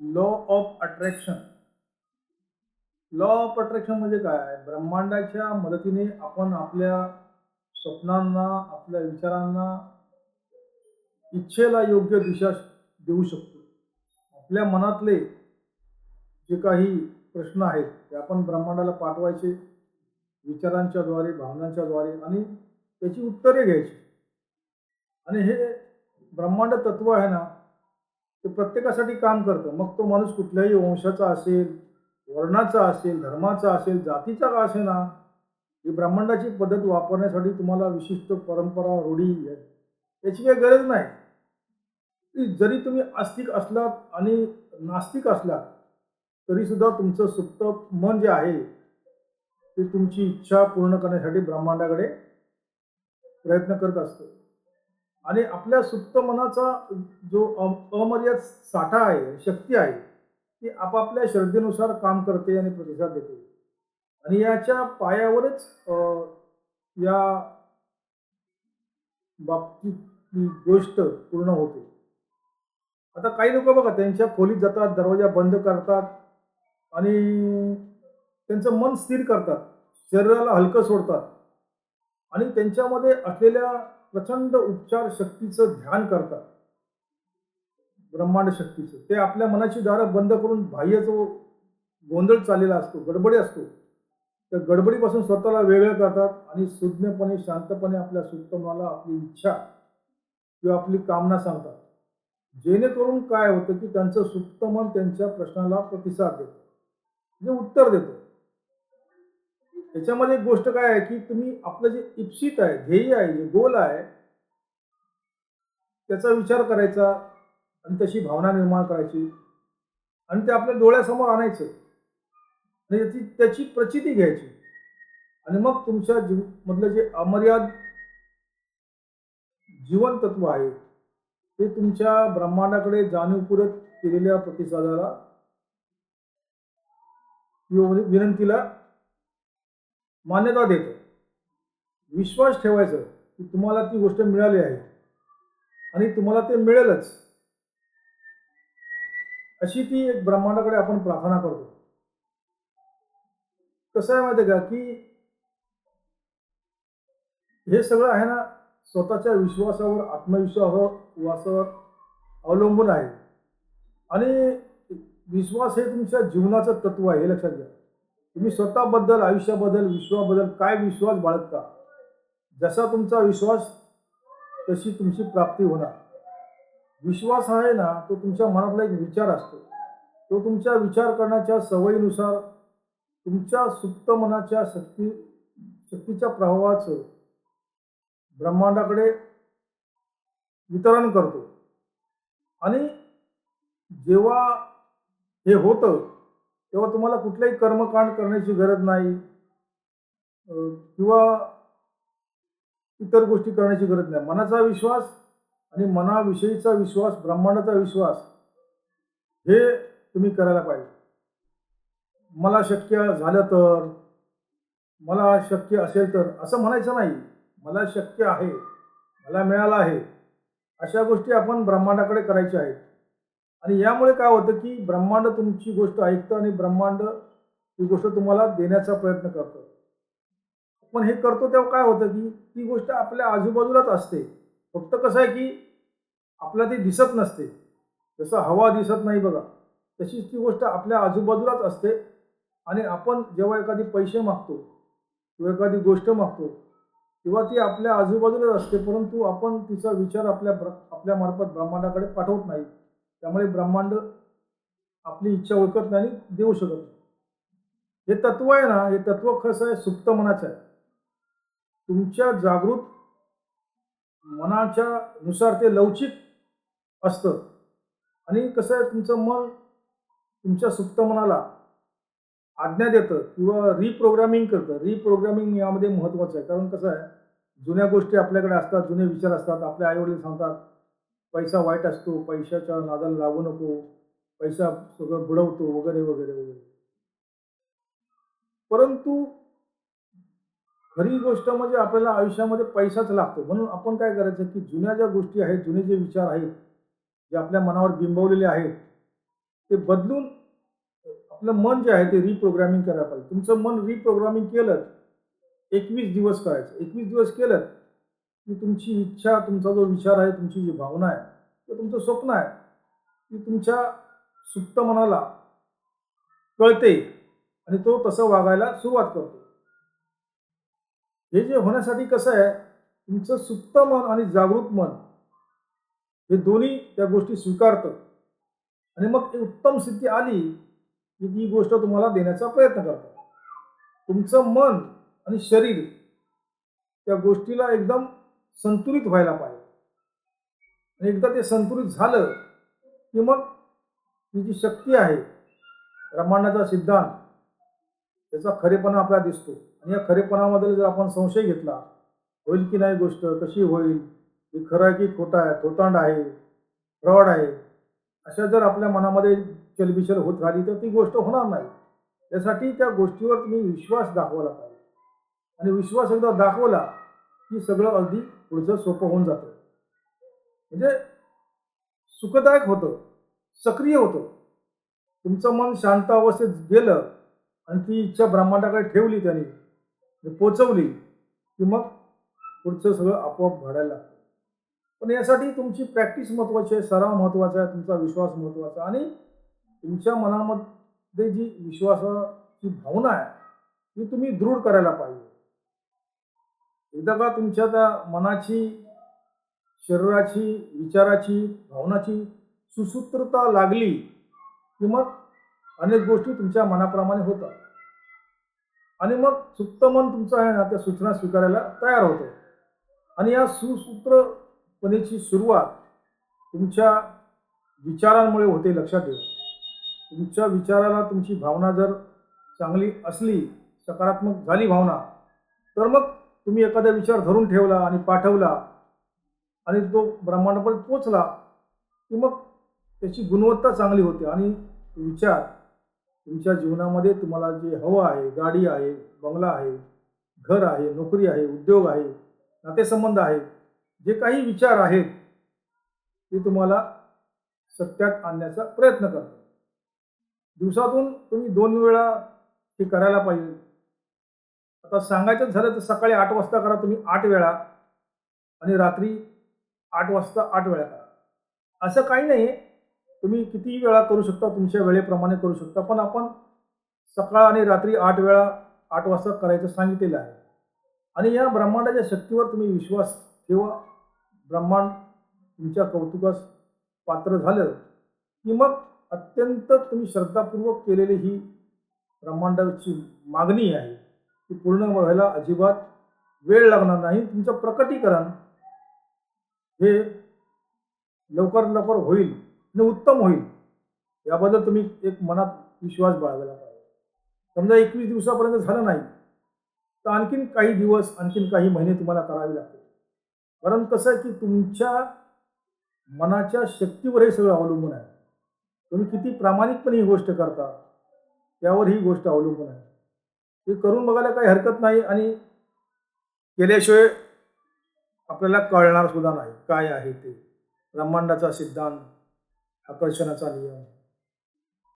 Law of attraction law of attraction म्हणजे काय? ब्रह्मांडाच्या मदतीने आपण आपल्या स्वप्नांना आपल्या विचारांना इच्छेला योग्य दिशा देऊ शकतो. आपल्या मनातले जे काही प्रश्न आहेत ते आपण ब्रह्मांडाला पाठवायचे विचारांच्या द्वारे भावनांच्या द्वारे आणि त्याची उत्तरे घ्यायची. आणि हे ब्रह्मांड तत्व आहे ना ते प्रत्येकासाठी काम करतं. मग तो माणूस कुठल्याही वंशाचा असेल वर्णाचा असेल धर्माचा असेल जातीचा का असे ना ही ब्रह्मांडाची पद्धत वापरण्यासाठी तुम्हाला विशिष्ट परंपरा रूढी याची काही गरज नाही. की जरी तुम्ही आस्तिक असलात आणि नास्तिक असलात तरीसुद्धा तुमचं सुप्त मन जे आहे ते तुमची इच्छा पूर्ण करण्यासाठी ब्रह्मांडाकडे प्रयत्न करत असतं. आणि आपल्या सुप्त मनाचा जो अमर्याद साठा आहे शक्ती आहे ती आपापल्या श्रद्धेनुसार काम करते आणि प्रतिसाद देते. आणि याच्या पायावरच या बाबतीत गोष्ट पूर्ण होते. आता काही लोक बघा त्यांच्या खोलीत जातात दरवाजा बंद करतात आणि त्यांचं मन स्थिर करतात. शरीराला हलकं सोडतात. आणि त्यांच्यामध्ये असलेल्या प्रचंड उपचार शक्तीचं ध्यान करतात. ब्रह्मांड शक्तीचं. ते आपल्या मनाची दारं बंद करून बाह्य जो गोंधळ चाललेला असतो गडबडी असतो. त्या गडबडीपासून स्वतःला वेगळं करतात आणि सुज्ञपणे शांतपणे आपल्या सुप्त मनाला आपली इच्छा किंवा आपली कामना सांगतात. जेणेकरून काय होतं की त्यांचं सुप्त मन त्यांच्या प्रश्नाला प्रतिसाद देतं. म्हणजे उत्तर देतं. याच्यामध्ये एक गोष्ट काय आहे की तुम्ही आपलं जे इप्सित आहे ध्येय आहे जे गोल आहे त्याचा विचार करायचा आणि तशी भावना निर्माण करायची आणि ते आपल्या डोळ्यासमोर आणायचं. आणि त्याची त्याची प्रचिती घ्यायची. आणि मग तुमच्या जीव मधलं जे अमर्याद जीवन तत्व आहे ते तुमच्या ब्रह्मांडाकडे जाणीवपूर्वक केलेल्या प्रतिसादाला विनंतीला मान्यता देतो. विश्वास ठेवायचं की तुम्हाला ती गोष्ट मिळाली आहे. आणि तुम्हाला ते मिळेलच. अशी ती एक ब्रह्मांडाकडे आपण प्रार्थना करतो. कसं आहे माहिती आहे का की हे सगळं आहे ना स्वतःच्या विश्वासावर आत्मविश्वासावर अवलंबून आहे. आणि विश्वास हे तुमच्या जीवनाचं तत्व आहे हे लक्षात घ्या. तुम्ही स्वतःबद्दल आयुष्याबद्दल विश्वाबद्दल काय विश्वास बाळगता? जसा तुमचा विश्वास तशी तुमची प्राप्ती होणार. विश्वास आहे ना तो तुमच्या मनातला एक विचार असतो. तो तुमच्या विचार करण्याच्या सवयीनुसार तुमच्या सुप्त मनाच्या शक्ती शक्तीच्या प्रभावाचं ब्रह्मांडाकडे वितरण करतो. आणि जेव्हा हे होतं तेव्हा तुम्हाला कुठलंही कर्मकांड करण्याची गरज नाही. किंवा इतर गोष्टी करण्याची गरज नाही. मनाचा विश्वास आणि मनाविषयीचा विश्वास ब्रह्मांडाचा विश्वास हे तुम्ही करायला पाहिजे. मला शक्य झालं तर मला शक्य असेल तर असं म्हणायचं नाही. मला शक्य आहे मला मिळालं आहे. अशा गोष्टी आपण ब्रह्मांडाकडे करायच्या आहेत. आणि यामुळे काय होतं की ब्रह्मांड तुमची गोष्ट ऐकतं आणि ब्रह्मांड ती गोष्ट तुम्हाला देण्याचा प्रयत्न करतं. पण हे करतो तेव्हा काय होतं की ती गोष्ट आपल्या आजूबाजूलाच असते. फक्त कसं आहे की आपल्याला ती दिसत नसते. जसं हवा दिसत नाही बघा तशीच ती गोष्ट आपल्या आजूबाजूलाच असते. आणि आपण जेव्हा एखादी पैसे मागतो किंवा एखादी गोष्ट मागतो तेव्हा ती आपल्या आजूबाजूलाच असते. परंतु आपण तिचा विचार आपल्या ब्र आपल्यामार्फत ब्रह्मांडाकडे पाठवत नाही. त्यामुळे ब्रह्मांड आपली इच्छा ओळखत नाही आणि देऊ शकत नाही. हे तत्व आहे ना हे तत्व कसं आहे सुप्त मनाचं आहे. तुमच्या जागृत मनाच्या नुसार ते लवचिक असतं. आणि कसं आहे तुमचं मन तुमच्या सुप्त मनाला आज्ञा देतं किंवा रिप्रोग्रामिंग करतं. रिप्रोग्रामिंग यामध्ये महत्त्वाचं आहे. कारण कसं आहे जुन्या गोष्टी आपल्याकडे असतात जुने विचार असतात आपले आईवडील सांगतात पैसा वाईट असतो पैशाच्या नादाला लागू नको पैसा सगळं बुडवतो वगैरे वगैरे वगैरे. परंतु खरी गोष्ट म्हणजे आपल्याला आयुष्यामध्ये पैसाच लागतो. म्हणून आपण काय करायचं की जुन्या ज्या गोष्टी आहेत जुने जे विचार आहेत जे आपल्या मनावर बिंबवलेले आहेत ते बदलून आपलं मन जे आहे ते रिप्रोग्रामिंग करायला पाहिजे. तुमचं मन रिप्रोग्रामिंग केलं एकवीस दिवस करायचं. एकवीस दिवस केलं की तुमची इच्छा तुमचा जो विचार आहे तुमची जी भावना आहे ते तुमचं स्वप्न आहे ती तुमच्या सुप्त मनाला कळते आणि तो तसं वागायला सुरुवात करतो. हे जे होण्यासाठी कसं आहे तुमचं सुप्त मन आणि जागृत मन हे दोन्ही त्या गोष्टी स्वीकारतं. आणि मग एक उत्तम स्थिती आली की ती गोष्ट तुम्हाला देण्याचा प्रयत्न करतात तुमचं मन आणि शरीर त्या गोष्टीला एकदम संतुलित व्हायला पाहिजे. आणि एकदा ते संतुलित झालं की मग ही जी शक्ती आहे ब्रह्मांडाचा सिद्धांत त्याचा खरेपणा आपल्याला दिसतो. आणि या खरेपणामध्ये जर आपण संशय घेतला होईल की नाही गोष्ट कशी होईल ही खरं आहे की खोटं आहे थोतांड आहे फ्रॉड आहे अशा जर आपल्या मनामध्ये चलबिचल होत राहिली तर ती गोष्ट होणार नाही. त्यासाठी त्या गोष्टीवर तुम्ही विश्वास दाखवला पाहिजे. आणि विश्वास एकदा दाखवला की सगळं अगदी पुढचं सोपं होऊन जातं. म्हणजे सुखदायक होतं सक्रिय होतं. तुमचं मन शांत अवस्थेत गेलं आणि ती इच्छा ब्रह्मांडाकडे ठेवली त्यांनी. पोचवली की मग पुढचं सगळं आपोआप घडायला लागतं. पण यासाठी तुमची प्रॅक्टिस महत्त्वाची आहे सराव महत्त्वाचा आहे तुमचा विश्वास महत्त्वाचा आणि तुमच्या मनामध्ये जी विश्वासाची भावना आहे ती तुम्ही दृढ करायला पाहिजे. एकदा का तुमच्या त्या मनाची शरीराची विचाराची भावनाची सुसूत्रता लागली की मग अनेक गोष्टी तुमच्या मनाप्रमाणे होतात. आणि मग सुप्त मन तुमचं आहे ना त्या सूचना स्वीकारायला तयार होतं. आणि या सुसूत्रपणेची सुरुवात तुमच्या विचारांमुळे होते लक्षात ठेवा. तुमच्या विचाराला तुमची भावना जर चांगली असली सकारात्मक झाली भावना तर मग तुम्ही एखादा विचार धरून ठेवला आणि पाठवला आणि तो ब्रह्मांडापर्यंत पोचला की मग त्याची गुणवत्ता चांगली होते. आणि विचार तुमच्या जीवनामध्ये तुम्हाला जे हवं आहे गाडी आहे बंगला आहे घर आहे नोकरी आहे उद्योग आहे नातेसंबंध आहे जे काही विचार आहेत ते तुम्हाला सत्यात आणण्याचा प्रयत्न करतात. दिवसातून तुम्ही दोन वेळा हे करायला पाहिजे. आता सांगायचं झालं तर सकाळी आठ वाजता करा तुम्ही आठ वेळा. आणि रात्री आठ वाजता आठ वेळा करा. असं काही नाही. तुम्ही कितीही वेळा करू शकता तुमच्या वेळेप्रमाणे करू शकता पण आपण सकाळ आणि रात्री आठ वेळा आठ वाजता करायचं सांगितलेलं आहे. आणि या ब्रह्मांडाच्या शक्तीवर तुम्ही विश्वास ठेवा. ब्रह्मांड तुमच्या कौतुकास पात्र झालं की मग अत्यंत तुम्ही श्रद्धापूर्वक केलेली ही ब्रह्मांडाची मागणी आहे. ती पूर्ण व्हायला अजिबात वेळ लागणार नाही. तुमचं प्रकटीकरण हे लवकर लवकर होईल आणि उत्तम होईल. याबद्दल तुम्ही एक मनात विश्वास बाळगायला पाहिजे. समजा एकवीस दिवसापर्यंत झालं नाही तर आणखीन काही दिवस आणखीन काही महिने तुम्हाला करावे लागतील. कारण कसं आहे की तुमच्या मनाच्या शक्तीवर हे सगळं अवलंबून आहे. तुम्ही किती प्रामाणिकपणे ही गोष्ट करता त्यावर ही गोष्ट अवलंबून आहे. ते करून बघायला काही हरकत नाही आणि केल्याशिवाय आपल्याला कळणार सुद्धा नाही काय आहे ते. ब्रह्मांडाचा सिद्धांत आकर्षणाचा नियम.